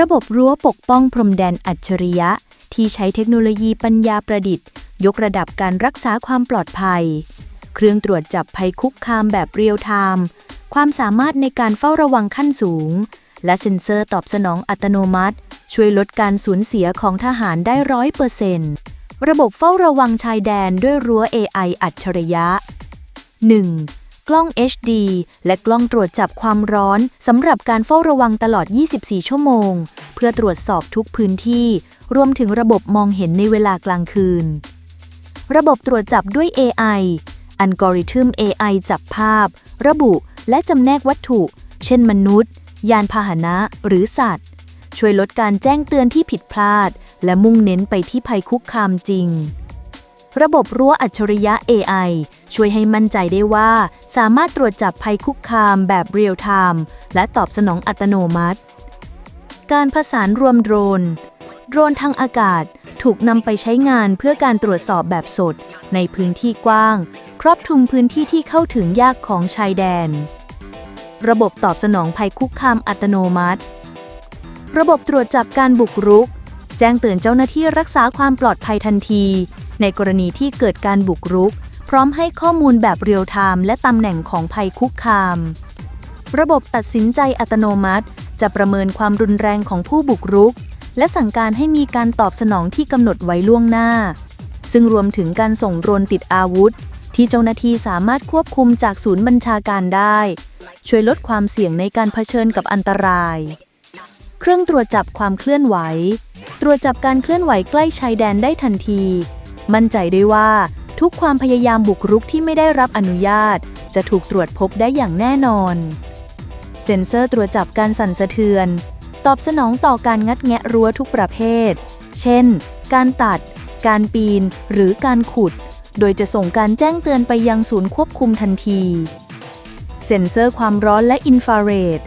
ระบบรั้วปกป้องพรมแดนอัจฉริยะ ที่ใช้เทคโนโลยีปัญญาประดิษฐ์ ยกระดับการรักษาความปลอดภัย เครื่องตรวจจับภัยคุกคามแบบเรียลไทม์ความสามารถในการเฝ้าระวังขั้นสูง และเซ็นเซอร์ตอบสนองอัตโนมัติ ช่วยลดการสูญเสียของทหารได้ร้อยเปอร์เซ็นต์ระบบเฝ้าระวังชายแดนด้วยรั้ว AI อัจฉริยะ 1. กล้อง HD และกล้องตรวจจับความร้อนสำหรับการเฝ้าระวังตลอด 24 ชั่วโมง เพื่อตรวจสอบทุกพื้นที่ รวมถึงระบบมองเห็นในเวลากลางคืน ระบบตรวจจับด้วย AI อัลกอริทึม AI จับภาพ ระบุและจำแนกวัตถุ เช่นมนุษย์ ยานพาหนะหรือสัตว์ ช่วยลดการแจ้งเตือนที่ผิดพลาด และมุ่งเน้นไปที่ภัยคุกคามจริงระบบรั้วอัจฉริยะ AI ช่วยให้มั่นใจได้ว่า สามารถตรวจจับภัยคุกคามแบบเรียลไทม์และตอบสนองอัตโนมัติ การผสานรวมโดรน โดรนทางอากาศถูกนำไปใช้งานเพื่อการตรวจสอบแบบสด ในพื้นที่กว้าง ครอบคลุมพื้นที่ที่เข้าถึงยากของชายแดน ระบบตอบสนองภัยคุกคามอัตโนมัติ ระบบตรวจจับการบุกรุก แจ้งเตือนเจ้าหน้าที่รักษาความปลอดภัยทันที ในกรณีที่เกิดการบุกรุก พร้อมให้ข้อมูลแบบเรียลไทม์และตำแหน่งของภัยคุกคาม ระบบตัดสินใจอัตโนมัติ จะประเมินความรุนแรงของผู้บุกรุก และสั่งการให้มีการตอบสนองที่กำหนดไว้ล่วงหน้า ซึ่งรวมถึงการส่งโดรนติดอาวุธ ที่เจ้าหน้าที่สามารถควบคุมจากศูนย์บัญชาการได้ ช่วยลดความเสี่ยงในการเผชิญกับอันตราย เครื่องตรวจจับความเคลื่อนไหว ตรวจจับการเคลื่อนไหวใกล้ชายแดนได้ทันที มั่นใจได้ว่า ทุกความพยายามบุกรุกที่ไม่ได้รับอนุญาต จะถูกตรวจพบได้อย่างแน่นอน เซ็นเซอร์ตรวจจับการสั่นสะเทือน ตอบสนองต่อการงัดแงะรั้วทุกประเภท เช่น การตัด การปีน หรือการขุด โดยจะส่งการแจ้งเตือนไปยังศูนย์ควบคุมทันที เซ็นเซอร์ความร้อนและอินฟราเรด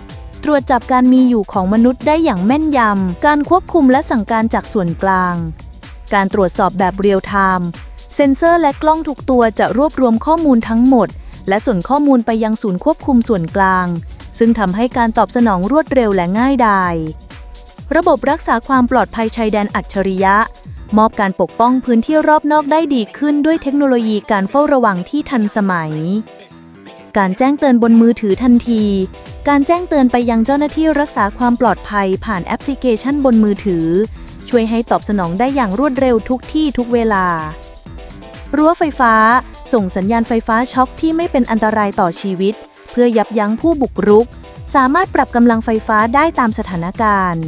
ตรวจจับการมีอยู่ของมนุษย์ได้อย่างแม่นยำ การควบคุมและสั่งการจากส่วนกลาง การตรวจสอบแบบเรียลไทม์ เซ็นเซอร์และกล้องทุกตัวจะรวบรวมข้อมูลทั้งหมด และส่งข้อมูลไปยังศูนย์ควบคุมส่วนกลาง ซึ่งทำให้การตอบสนองรวดเร็วและง่ายดาย ระบบรักษาความปลอดภัยชายแดนอัจฉริยะ มอบการปกป้องพื้นที่รอบนอกได้ดีขึ้นด้วยเทคโนโลยีการเฝ้าระวังที่ทันสมัย การแจ้งเตือนบนมือถือทันที การแจ้งเตือนไปยังเจ้าหน้าที่รักษาความปลอดภัยผ่านแอปพลิเคชันบนมือถือ ช่วยให้ตอบสนองได้อย่างรวดเร็วทุกที่ทุกเวลา รั้วไฟฟ้า ส่งสัญญาณไฟฟ้าช็อคที่ไม่เป็นอันตรายต่อชีวิต เพื่อยับยั้งผู้บุกรุก สามารถปรับกำลังไฟฟ้าได้ตามสถานการณ์